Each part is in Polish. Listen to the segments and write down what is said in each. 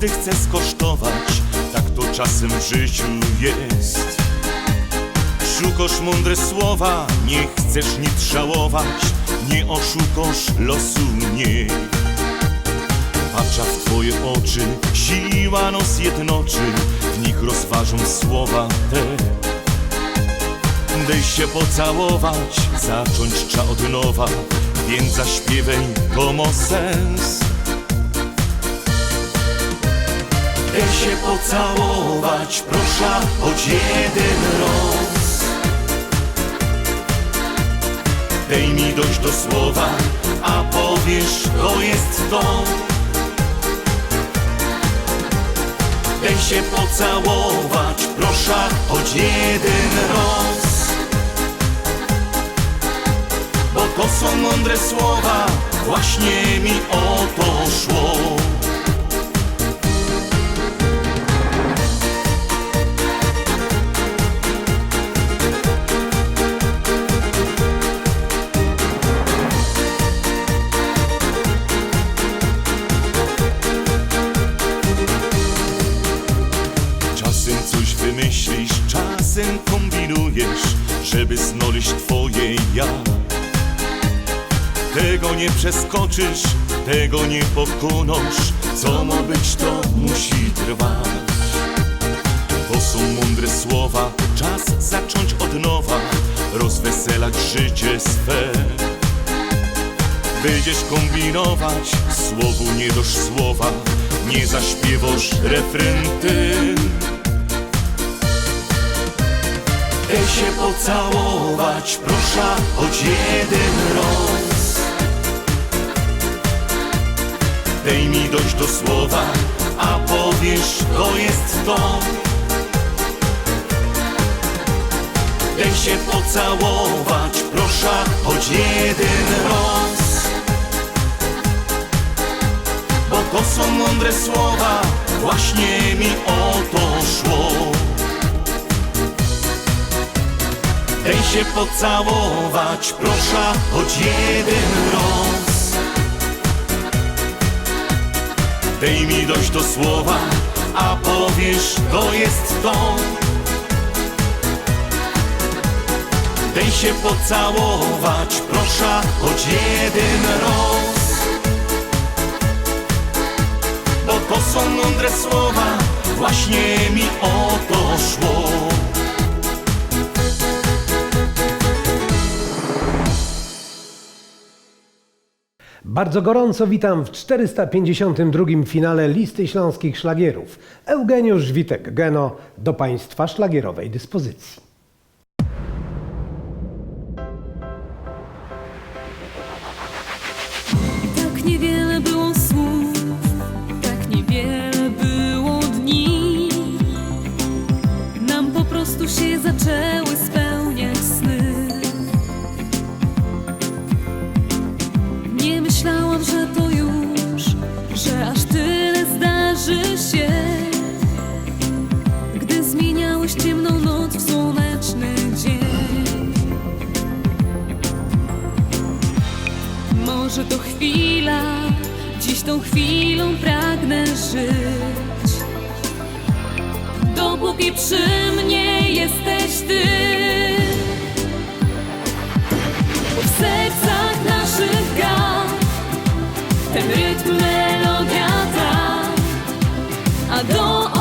każdy chce skosztować, tak to czasem w życiu jest. Szukasz mądre słowa, nie chcesz nic żałować, nie oszukasz losu nie. Patrza w twoje oczy, siła nos jednoczy, w nich rozważą słowa te. Daj się pocałować, zacząć trza od nowa, więc zaśpiewaj, to ma sens. Daj się pocałować, proszę, choć jeden raz. Daj mi dojść do słowa, a powiesz, to jest to. Daj się pocałować, proszę, choć jeden raz. Bo to są mądre słowa, właśnie mi o to szło. Ja. Tego nie przeskoczysz, tego nie pokonasz, co ma być, to musi trwać. To są mądre słowa, czas zacząć od nowa, rozweselać życie swe. Będziesz kombinować, słowu nie dosz słowa, nie zaśpiewasz refren ty. Daj się pocałować, proszę, choć jeden raz. Daj mi dojść do słowa, a powiesz, to jest to. Daj się pocałować, proszę, choć jeden raz. Bo to są mądre słowa, właśnie mi o to szło. Daj się pocałować, proszę, choć jeden raz. Daj mi dojść do słowa, a powiesz, to jest to. Daj się pocałować, proszę, choć jeden raz. Bo to są mądre słowa, właśnie mi o to szło. Bardzo gorąco witam w 452 finale listy śląskich szlagierów. Eugeniusz Witek Geno do Państwa szlagierowej dyspozycji. Tak niewiele było słów, tak niewiele było dni. Nam po prostu się zaczęły chwila, dziś tą chwilą pragnę żyć. Dopóki przy mnie jesteś ty. W sercach naszych gal ten rytm melodia ta, a dookoła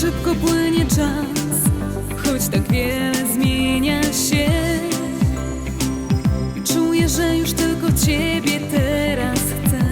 szybko płynie czas, choć tak wiele zmienia się, czuję, że już tylko Ciebie teraz chcę.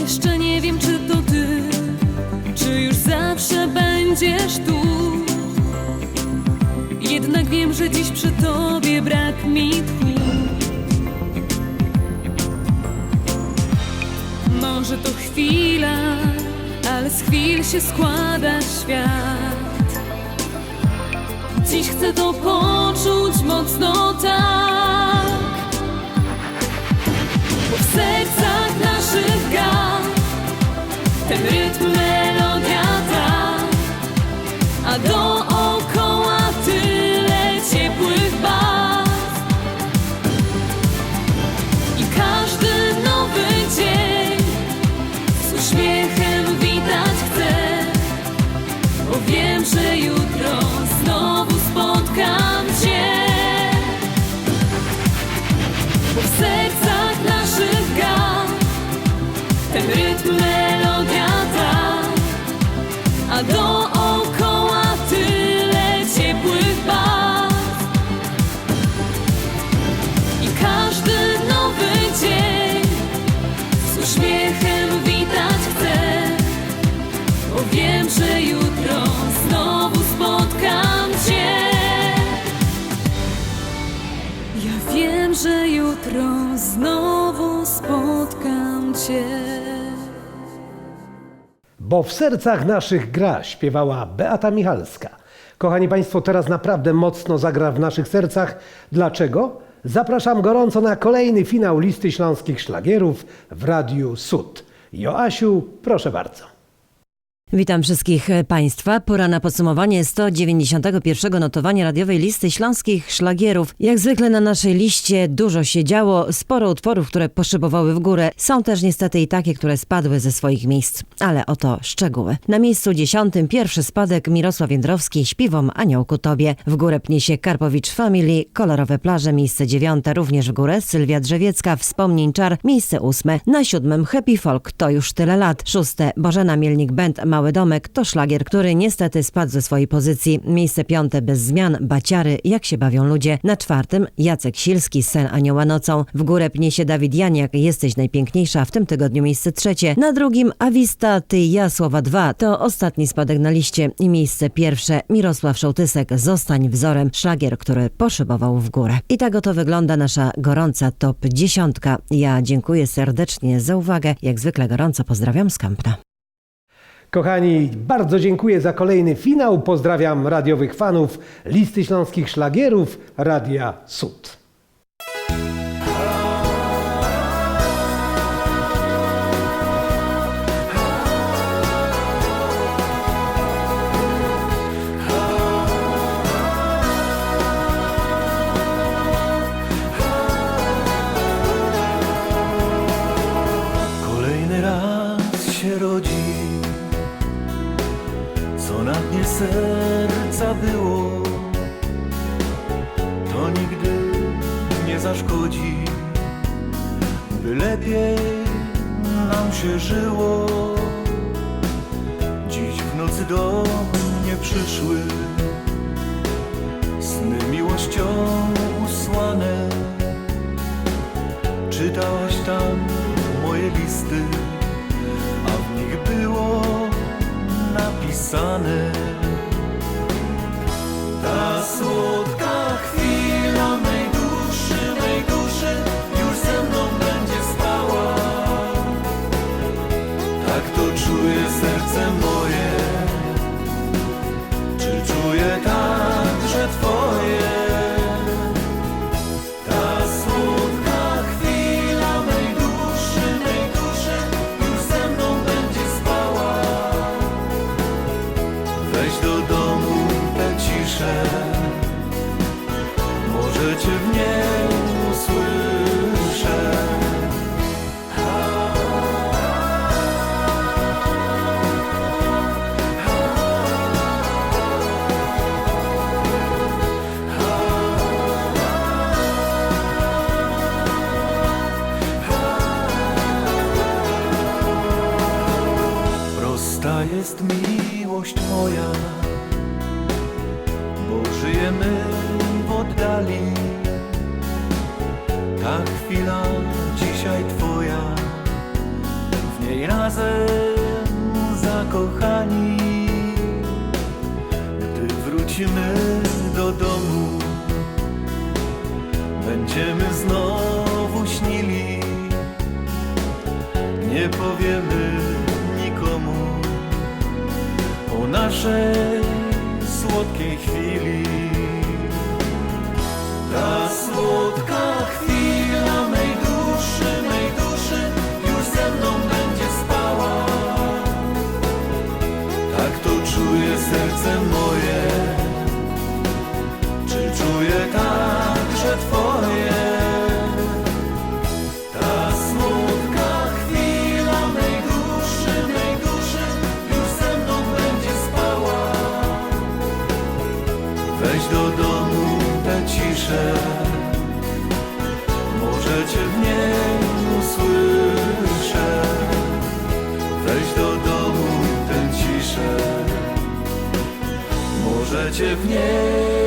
Jeszcze nie wiem, czy to ty, czy już zawsze będziesz tu. Jednak wiem, że dziś przy tobie brak mi tchu. Może to chwila, ale z chwil się składa świat. Dziś chcę to poczuć mocno tak Bo w sercach naszych gra Ten rytm, melodia ta A dookoła rytm, melodia ta A dookoła tyle ciepłych barw I każdy nowy dzień Z uśmiechem witać chcę bo wiem, że jutro znowu spotkam Cię. Ja wiem, że jutro znowu spotkam Cię. Bo w sercach naszych gra śpiewała Beata Michalska. Kochani Państwo, teraz naprawdę mocno zagra w naszych sercach. Dlaczego? Zapraszam gorąco na kolejny finał listy śląskich szlagierów w Radiu Sud. Joasiu, proszę bardzo. Witam wszystkich e, Państwa. Pora na podsumowanie 191 notowania radiowej listy śląskich szlagierów. Jak zwykle na naszej liście dużo się działo, sporo utworów, które poszybowały w górę. Są też niestety i takie, które spadły ze swoich miejsc. Ale oto szczegóły. Na miejscu dziesiątym pierwszy spadek Mirosław Jędrowski śpiwom Aniołku Tobie. W górę pnie się Karpowicz Family, Kolorowe Plaże, miejsce dziewiąte również w górę. Sylwia Drzewiecka, Wspomnień Czar, miejsce ósme. Na siódmym Happy Folk, to już tyle lat. Szóste Bożena Mielnik Band, Mały Domek, to szlagier, który niestety spadł ze swojej pozycji. Miejsce piąte bez zmian, Baciary, jak się bawią ludzie. Na czwartym Jacek Silski, Sen Anioła Nocą. W górę pnie się Dawid Janiak, Jesteś najpiękniejsza, w tym tygodniu miejsce trzecie. Na drugim Awista, Ty ja, słowa dwa, to ostatni spadek na liście. I miejsce pierwsze Mirosław Szołtysek, Zostań wzorem, szlagier, który poszybował w górę. I tak oto wygląda nasza gorąca top dziesiątka. Ja dziękuję serdecznie za uwagę. Jak zwykle gorąco pozdrawiam z Kampna. Kochani, bardzo dziękuję za kolejny finał. Pozdrawiam radiowych fanów listy śląskich szlagierów Radia Sud. Kolejny raz się rodzi, serca było, to nigdy nie zaszkodzi, by lepiej nam się żyło. Dziś w nocy do mnie przyszły sny miłością usłane. Czytałaś tam moje listy, a w nich było napisane cię w Będziemy znowu śnili. Nie powiemy nikomu O naszej słodkiej chwili. życie w niej.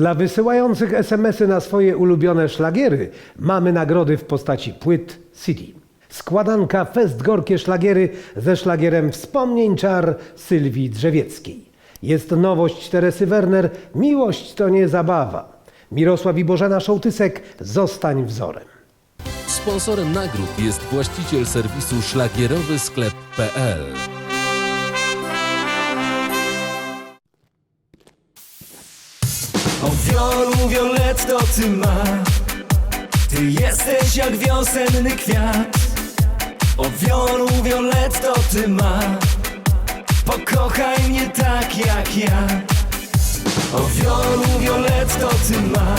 Dla wysyłających SMS-y na swoje ulubione szlagiery mamy nagrody w postaci płyt CD. Składanka Fest Gorkie Szlagiery ze szlagierem Wspomnień Czar Sylwii Drzewieckiej. Jest nowość Teresy Werner Miłość to nie zabawa. Mirosław i Bożena Szołtysek Zostań wzorem. Sponsorem nagród jest właściciel serwisu szlagierowysklep.pl O wiolu, violetto ty ma. Ty jesteś jak wiosenny kwiat. O wiolu, violetto ty ma. Pokochaj mnie tak jak ja. O wiolu, violetto ty ma.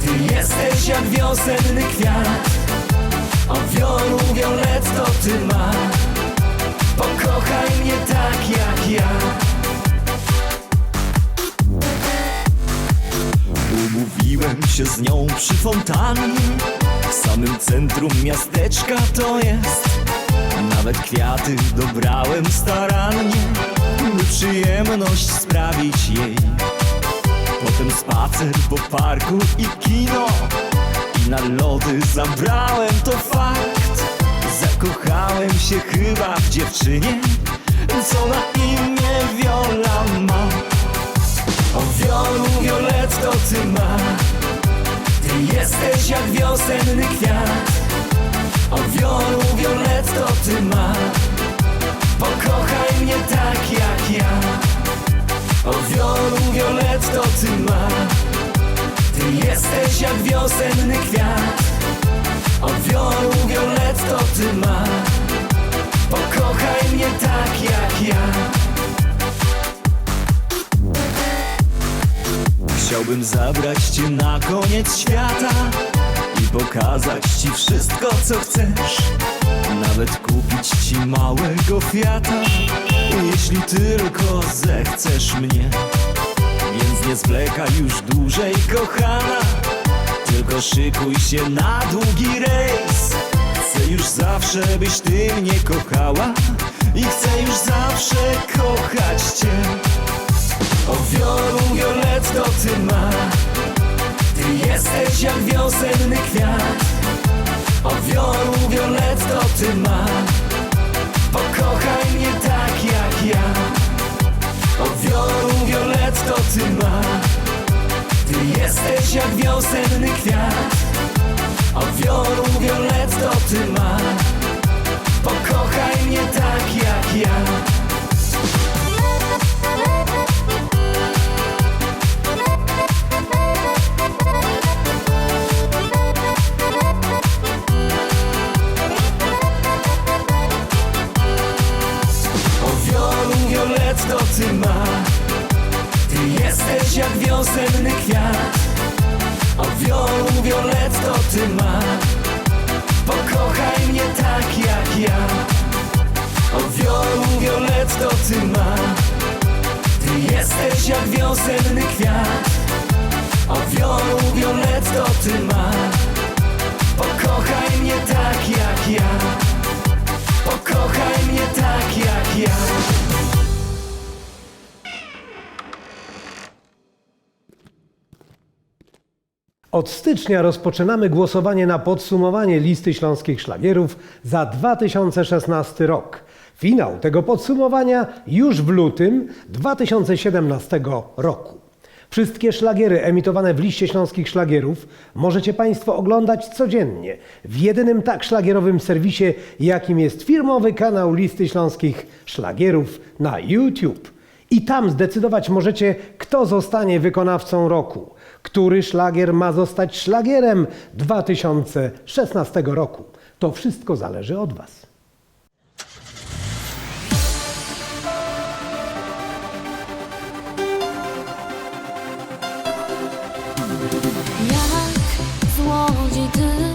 Ty jesteś jak wiosenny kwiat. O wiolu, violetto ty ma. Pokochaj mnie tak jak ja. Umówiłem się z nią przy fontannie. W samym centrum miasteczka to jest. Nawet kwiaty dobrałem starannie By przyjemność sprawić jej. Potem spacer po parku i kino I na lody zabrałem to fakt. Zakochałem się chyba w dziewczynie Co na imię Viola Ma. Ty jesteś jak wiosenny kwiat. O wiolu Violetto ty ma. Pokochaj mnie tak jak ja. O wiolu Violetto ty ma. Ty jesteś jak wiosenny kwiat. O wiolu Violetto ty ma. Pokochaj mnie tak jak ja Chciałbym zabrać cię na koniec świata I pokazać ci wszystko co chcesz. Nawet kupić ci małego Fiata Jeśli tylko zechcesz mnie. Więc nie zwlekaj już dłużej kochana Tylko szykuj się na długi rejs. Chcę już zawsze byś ty mnie kochała I chcę już zawsze kochać cię o wiolu Violetto ty ma Ty jesteś jak wiosenny kwiat. O wiolu Violetto ty ma Pokochaj mnie tak jak ja. O wiolu Violetto ty ma Ty jesteś jak wiosenny kwiat. O wiolu Violetto ty ma Od stycznia rozpoczynamy głosowanie na podsumowanie listy śląskich szlagierów za 2016 rok. Finał tego podsumowania już w lutym 2017 roku. Wszystkie szlagiery emitowane w liście śląskich szlagierów możecie Państwo oglądać codziennie w jedynym tak szlagierowym serwisie, jakim jest firmowy kanał listy śląskich szlagierów na YouTube. I tam zdecydować możecie, kto zostanie wykonawcą roku, który szlagier ma zostać szlagierem 2016 roku. To wszystko zależy od Was. Jak złodziej ty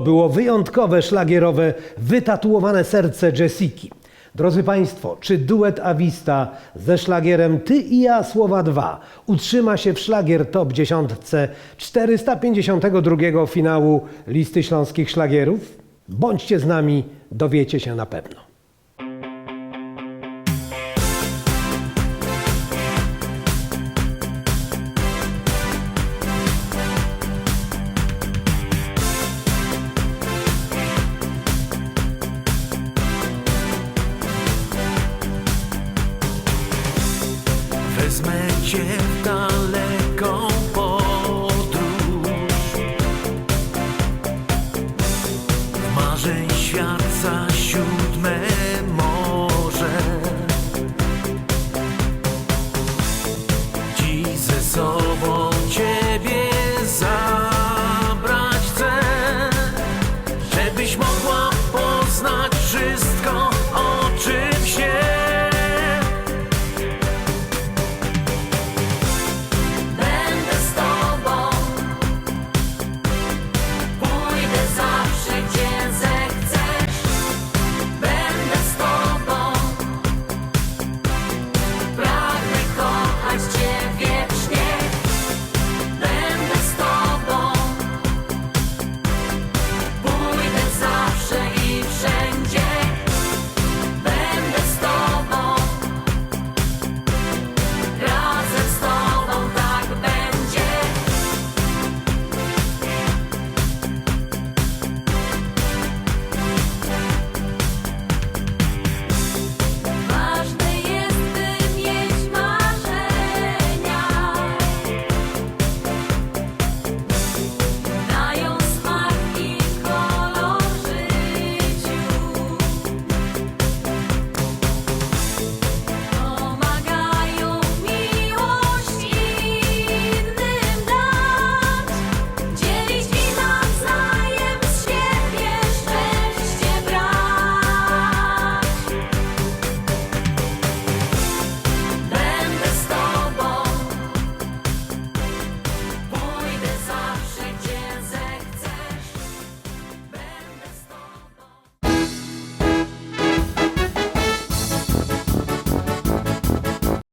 Było wyjątkowe, szlagierowe, wytatuowane serce Jessiki. Drodzy Państwo, czy duet Avista ze szlagierem Ty i ja słowa 2 utrzyma się w szlagier top 10 452 finału listy śląskich szlagierów? Bądźcie z nami, dowiecie się na pewno.